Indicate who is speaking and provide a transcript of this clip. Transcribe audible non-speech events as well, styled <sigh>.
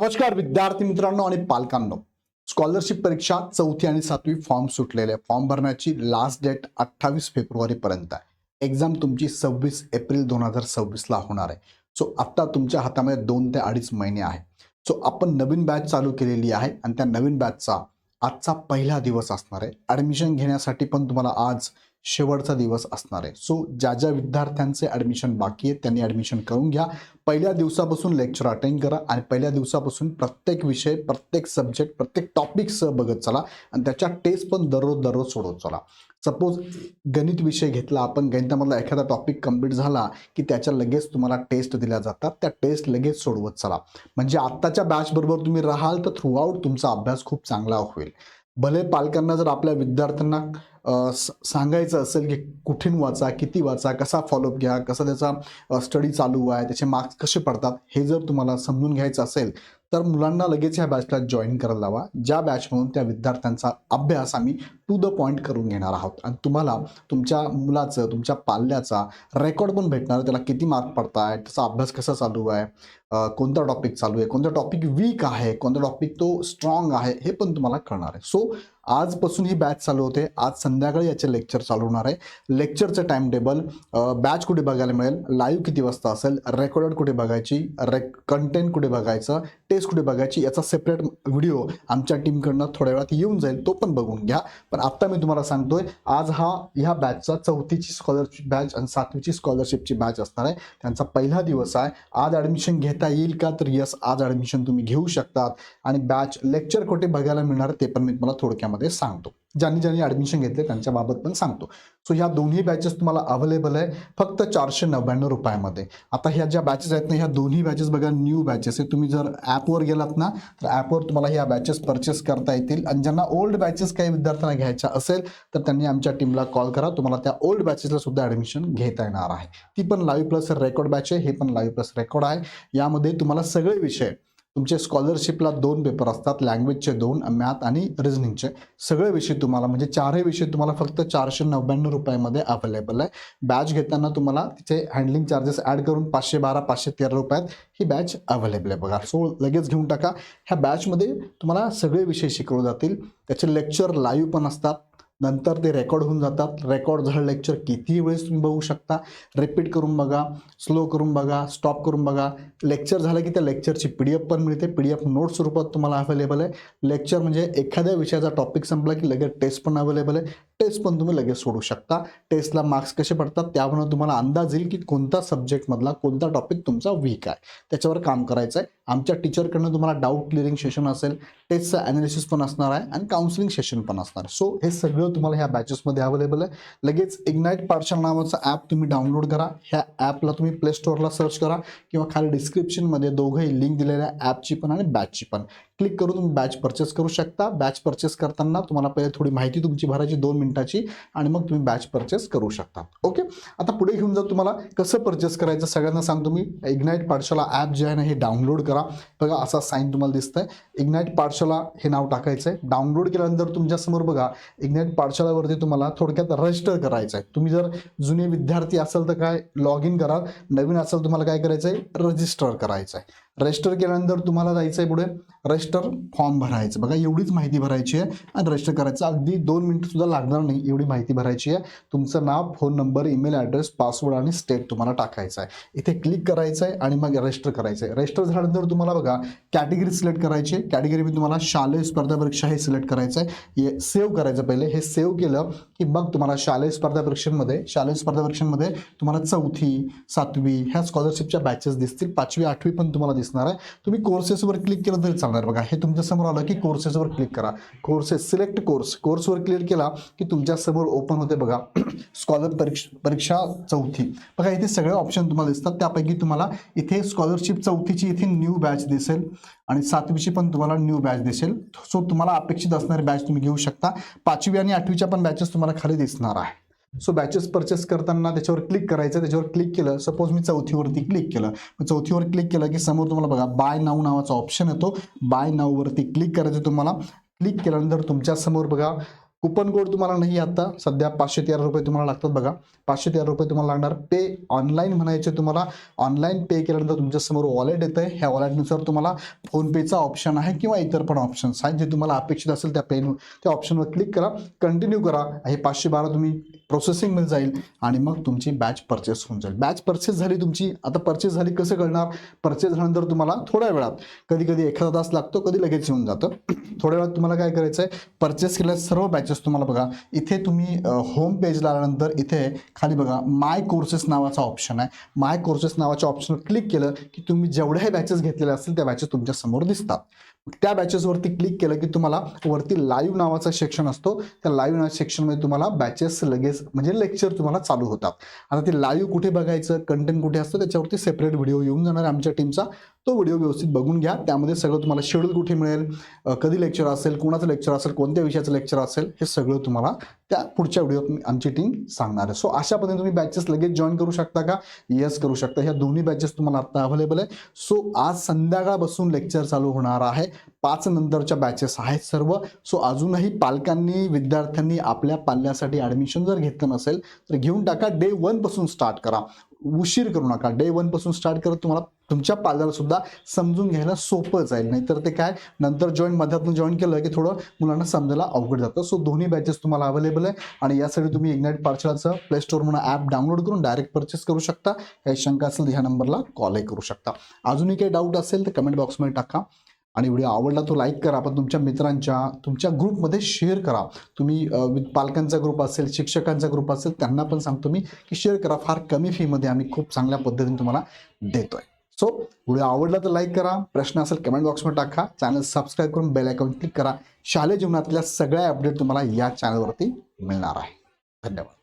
Speaker 1: नमस्कार विद्यार्थी मित्रांनो आणि पालकांनो. स्कॉलरशिप परीक्षा चौथी आणि सातवी फॉर्म सुटलेले आहे. फॉर्म भरण्याची लास्ट डेट अठ्ठावीस फेब्रुवारीपर्यंत आहे. एक्झाम तुमची सव्वीस एप्रिल दोन हजार सव्वीसला होणार आहे. सो आत्ता तुमच्या हातामध्ये दोन ते अडीच महिने आहे. सो आपण नवीन बॅच चालू केलेली आहे आणि त्या नवीन बॅचचा आजचा पहिला दिवस असणार आहे. ॲडमिशन घेण्यासाठी पण तुम्हाला आज शेवटचा दिवस असणार आहे. सो ज्या ज्या विद्यार्थ्यांचे ॲडमिशन बाकी आहे त्यांनी ॲडमिशन करून घ्या. पहिल्या दिवसापासून लेक्चर अटेंड करा आणि पहिल्या दिवसापासून प्रत्येक विषय प्रत्येक सब्जेक्ट प्रत्येक टॉपिकसह बघत चला आणि त्याच्या टेस्ट पण दररोज दररोज सोडवत चला. सपोज गणित विषय घेतला आपण गणितामधला एखादा टॉपिक कंप्लीट झाला की त्याच्या लगेच तुम्हाला टेस्ट दिल्या जातात. त्या टेस्ट लगेच सोडवत चला. म्हणजे आत्ताच्या बॅचबरोबर तुम्ही राहाल तर थ्रूआउट तुमचा अभ्यास खूप चांगला होईल. भले पालकांना जर आपल्या विद्यार्थ्यांना सांगायचं असेल की कुठून वाचा किती वाचा कसा फॉलोअप घ्या कसा त्याचा स्टडी चालू आहे त्याचे मार्क्स कसे पडतात हे जर तुम्हाला समजून घ्यायचं असेल तर मुलांना लगेच ह्या बॅचला जॉईन करायला लावा. ज्या बॅचमधून त्या विद्यार्थ्यांचा अभ्यास आम्ही टू द पॉईंट करून घेणार आहोत. आणि तुम्हाला तुमच्या मुलाचं तुमच्या पाल्याचा रेकॉर्ड पण भेटणार त्याला किती मार्क पडत आहे त्याचा अभ्यास कसा चालू आहे कोणता टॉपिक चालू आहे कोणता टॉपिक वीक आहे कोणता टॉपिक तो स्ट्रॉंग आहे हे पण तुम्हाला कळणार आहे. सो आजपासून ही बॅच चालू होते. आज संध्याकाळी याचे लेक्चर चालू होणार आहे. लेक्चरचं टाइम टेबल बॅच कुठे बघायला मिळेल? लाईव्ह किती वाजता असेल? रेकॉर्डेड कुठे बघायची? रेक कंटेंट कुठे बघायचं? टेस्ट कुठे बघायची? याचा सेपरेट व्हिडिओ आमच्या टीमकडनं थोड्या वेळात येऊन जाईल. तो पण बघून घ्या. पण आत्ता मी तुम्हाला सांगतोय आज हा ह्या बॅचचा चौथीची स्कॉलरशिप बॅच आणि सातवीची स्कॉलरशिपची बॅच असणार आहे. त्यांचा पहिला दिवस आहे. आज ॲडमिशन घेता येईल का? तर यस आज ॲडमिशन तुम्ही घेऊ शकतात. आणि बॅच लेक्चर कुठे बघायला मिळणार ते पण मी तुम्हाला थोडक्यामध्ये सांगतो. ज्यांनी ज्यांनी ॲडमिशन घेतले त्यांच्याबाबत पण सांगतो. सो ह्या दोन्ही बॅचेस तुम्हाला अवेलेबल आहे फक्त चारशे नव्याण्णव रुपयामध्ये. आता ह्या ज्या बॅचेस आहेत ना ह्या दोन्ही बॅचेस बघा न्यू बॅचेस आहे. तुम्ही जर ॲपवर गेलात ना तर ॲपवर तुम्हाला ह्या बॅचेस परचेस करता येतील. आणि ज्यांना ओल्ड बॅचेस काही विद्यार्थ्यांना घ्यायच्या असेल तर त्यांनी आमच्या टीमला कॉल करा. तुम्हाला त्या ओल्ड बॅचेसला सुद्धा ॲडमिशन घेता येणार आहे. ती पण लाईव्ह प्लस रेकॉर्ड बॅच आहे हे पण लाईव्ह प्लस रेकॉर्ड आहे. यामध्ये तुम्हाला सगळे विषय तुमचे स्कॉलरशिपला दोन पेपर असतात लँग्वेजचे दोन मॅथ आणि रिझनिंगचे सगळे विषय तुम्हाला म्हणजे चारही विषय तुम्हाला फक्त चारशे नव्याण्णव रुपयामध्ये अवेलेबल आहे. बॅच घेताना तुम्हाला तिचे हँडलिंग चार्जेस ॲड करून पाचशे बारा पाचशे तेरा रुपयात ही बॅच अवेलेबल आहे बघा. सो लगेच घेऊन टाका. ह्या बॅचमध्ये तुम्हाला सगळे विषय शिकवले जातील. त्याचे लेक्चर लाईव्ह पण असतात. नंतर ते रेकॉर्ड होऊन जातात. रेकॉर्ड झालं लेक्चर कितीही वेळेस तुम्ही बघू शकता. रिपीट करून बघा स्लो करून बघा स्टॉप करून बघा. लेक्चर झालं की त्या लेक्चरची पी डी एफ पण मिळते. पी डी एफ नोट स्वरूपात तुम्हाला अवेलेबल आहे. लेक्चर म्हणजे एखाद्या विषयाचा टॉपिक संपला की लगेच टेस्ट पण अवेलेबल आहे. टेस्ट पण तुम्ही लगेच सोडू शकता. टेस्टला मार्क्स कसे पडतात त्यावरून तुम्हाला अंदाज येईल की कोणता सब्जेक्टमधला कोणता टॉपिक तुमचा वीक आहे. त्याच्यावर काम करायचं आहे. आमच्या टीचरकडनं तुम्हाला डाऊट क्लिअरिंग सेशन असेल. टेस्टचं ॲनालिसिस पण असणार आहे आणि काउन्सिलिंग सेशन पण असणार आहे. सो हे सगळं तुम्हाला ह्या बॅचेसमध्ये अवेलेबल आहे. लगेच इग्नाईट पार्शल नावाचं ॲप तुम्ही डाउनलोड करा. ह्या ॲपला तुम्ही प्ले स्टोअरला सर्च करा किंवा खाली डिस्क्रिप्शनमध्ये दोघंही लिंक दिलेल्या ॲपची पण आणि बॅचची पण. क्लिक करून तुम्ही बॅच परचेस करू शकता. बॅच परचेस करताना तुम्हाला पहिले थोडी माहिती तुमची भरायची दोन मिनिटाची आणि मग तुम्ही बॅच परचेस करू शकता. ओके आता पुढे घेऊन जाऊ तुम्हाला कसं परचेस करायचं सगळ्यांना सांगतो मी. इग्नाईट पार्शला ॲप जे आहे ना हे डाउनलोड करा. बघा असा साईन तुम्हाला दिसतंय. इग्नाईट पार्शला हे नाव टाकायचं आहे डाउनलोड केल्यानंतर तुमच्यासमोर बघा. इग्नाईट पाठशाळावरती तुम्हाला थोडक्यात रजिस्टर करायचं आहे तुम्ही जर जुने विद्यार्थी असाल तर काय? लॉग इन करा. नवीन असाल तुम्हाला काय करायचं आहे रजिस्टर करायचं आहे रजिस्टर केल्यानंतर तुम्हाला जायचं आहे पुढे. रजिस्टर फॉर्म भरायचं. बघा एवढीच माहिती भरायची आहे. आणि रजिस्टर करायचं अगदी दोन मिनिटं सुद्धा लागणार नाही एवढी माहिती भरायची आहे. तुमचं नाव phone number email address password आणि स्टेट तुम्हाला टाकायचं आहे. इथे क्लिक करायचं आहे आणि मग रजिस्टर करायचं आहे. रजिस्टर झाल्यानंतर तुम्हाला बघा कॅटेगरी सिलेक्ट करायची आहे. कॅटेगरीमध्ये तुम्हाला शालेय स्पर्धा परीक्षा हे सिलेक्ट करायचं आहे. सेव्ह करायचं पहिले. हे सेव्ह केलं की मग तुम्हाला शालेय स्पर्धा परीक्षांमध्ये शालेय स्पर्धा परीक्षांमध्ये तुम्हाला चौथी सातवी ह्या स्कॉलरशिपच्या बॅचेस दिसतील. पाचवी आठवी पण तुम्हाला दिसणार आहे. तुम्ही कोर्सेसवर क्लिक केलं तरी चालणार बघा हे तुमच्यासमोर आलं की कोर्सेसवर क्लिक करा. कोर्सेस सिलेक्ट कोर्स कोर्सवर क्लिक केला की तुमच्यासमोर ओपन होते बघा. <clears throat> स्कॉलर परीक्षा परीक्षा चौथी. बघा इथे सगळे ऑप्शन तुम्हाला दिसतात. त्यापैकी तुम्हाला इथे स्कॉलरशिप चौथीची इथे न्यू बॅच दिसेल आणि सातवीची पण तुम्हाला न्यू बॅच दिसेल. सो तुम्हाला अपेक्षित असणारी बॅच तुम्ही घेऊ शकता. पाचवी आणि आठवीच्या पण बॅचेस तुम्हाला खाली दिसणार आहे. सो बॅचेस परचेस करताना त्याच्यावर क्लिक करायचं त्याच्यावर क्लिक केलं. सपोज मी चौथीवरती क्लिक केलं. चौथीवर क्लिक केलं की समोर तुम्हाला बघा बाय नाऊ नावाचा ऑप्शन येतो. बाय नाववरती क्लिक करायचं तुम्हाला. क्लिक केल्यानंतर तुमच्यासमोर बघा कुपन कोड तुम्हाला नाही आता. सध्या पाचशे तेरा रुपये तुम्हाला लागतात बघा. पाचशे तेरा रुपये तुम्हाला लागणार. पे ऑनलाईन म्हणायचे तुम्हाला. ऑनलाईन पे केल्यानंतर तुमच्यासमोर वॉलेट येतं आहे ह्या वॉलेटनुसार तुम्हाला फोनपेचा ऑप्शन आहे किंवा इतर पण ऑप्शन्स आहेत. जे तुम्हाला अपेक्षित असेल त्या पेन त्या ऑप्शनवर क्लिक करा. कंटिन्यू करा. हे पाचशे बारा तुम्ही प्रोसेसिंगमध्ये जाईल आणि मग तुमची बॅच परचेस होऊन जाईल. बॅच परचेस झाली तुमची आता परचेस झाली कसं कळणार? परचेस झाल्यानंतर तुम्हाला थोड्या वेळात कधी कधी एखादा तास लागतो कधी लगेच येऊन जातं. <clears throat> थोड्या वेळात तुम्हाला काय करायचं आहे परचेस केलेल्या सर्व बॅचेस तुम्हाला बघा इथे तुम्ही होम पेजला आल्यानंतर इथे खाली बघा माय कोर्सेस नावाचा ऑप्शन आहे. माय कोर्सेस नावाच्या ऑप्शनवर क्लिक केलं की तुम्ही जेवढ्याही बॅचेस घेतलेल्या असतील त्या बॅचेस तुमच्यासमोर दिसतात. त्या बॅचेसवरती क्लिक केलं की तुम्हाला वरती लाईव्ह नावाचा सेक्शन असतो. त्या लाईव्ह नावाच्या सेक्शनमध्ये तुम्हाला बॅचेस लगेच म्हणजे लेक्चर तुम्हाला चालू होतात. आता ते लाईव्ह कुठे बघायचं कंटेंट कुठे असतं त्याच्यावरती सेपरेट व्हिडिओ येऊन जाणार आमच्या टीमचा तो व्हिडिओ व्यवस्थित बघून घ्या. त्यामध्ये सगळं तुम्हाला शेड्यूल कुठे मिळेल कधी लेक्चर असेल कोणाचं लेक्चर असेल कोणत्या विषयाचं लेक्चर असेल हे सगळं तुम्हाला त्या पुढच्या व्हिडिओत आमची टीम सांगणार आहे. सो अशा पद्धतीने तुम्ही बॅचेस लगेच जॉईन करू शकता का? येस करू शकता. ह्या दोन्ही बॅचेस तुम्हाला आत्ता अवेलेबल आहे. सो आज संध्याकाळपासून लेक्चर चालू होणार आहे. पाच नंतरच्या बॅचेस आहेत सर्व. सो अजूनही पालकांनी विद्यार्थ्यांनी आपल्या पाल्यासाठी ॲडमिशन जर घेतलं नसेल तर घेऊन टाका. डे वनपासून स्टार्ट करा. उशीर करू नका. डे वनपासून स्टार्ट करत तुम्हाला तुमच्या पाल्याला सुद्धा समजून घ्यायला सोपं जाईल. नाहीतर ते काय नंतर जॉईन मध्यातून जॉईन केलं की थोडं मुलांना समजायला अवघड जातं. सो दोन्ही बॅचेस तुम्हाला अवेलेबल आहे. आणि यासाठी तुम्ही इग्नाईट पाठशाळाचं प्ले स्टोर म्हणून ॲप डाउनलोड करून डायरेक्ट परचेस करू शकता. काही शंका असेल तर ह्या नंबरला कॉलही करू शकता. अजूनही काही डाऊट असेल तर कमेंट बॉक्समध्ये टाका. आणि व्हिडिओ आवडला तो लाईक करा पण तुमच्या मित्रांच्या तुमच्या ग्रुपमध्ये शेअर करा. तुम्ही पालकांचा ग्रुप असेल शिक्षकांचा ग्रुप असेल त्यांना पण सांगतो मी की शेअर करा. फार कमी फीमध्ये आम्ही खूप चांगल्या पद्धतीने तुम्हाला देतोय. सो व्हिडिओ आवडला तर लाईक करा. प्रश्न असेल कमेंट बॉक्समध्ये टाका. चॅनल सबस्क्राईब करून बेल आयकॉन क्लिक करा. शालेय जीवनातल्या सगळ्या अपडेट तुम्हाला या चॅनलवरती मिळणार आहे. धन्यवाद.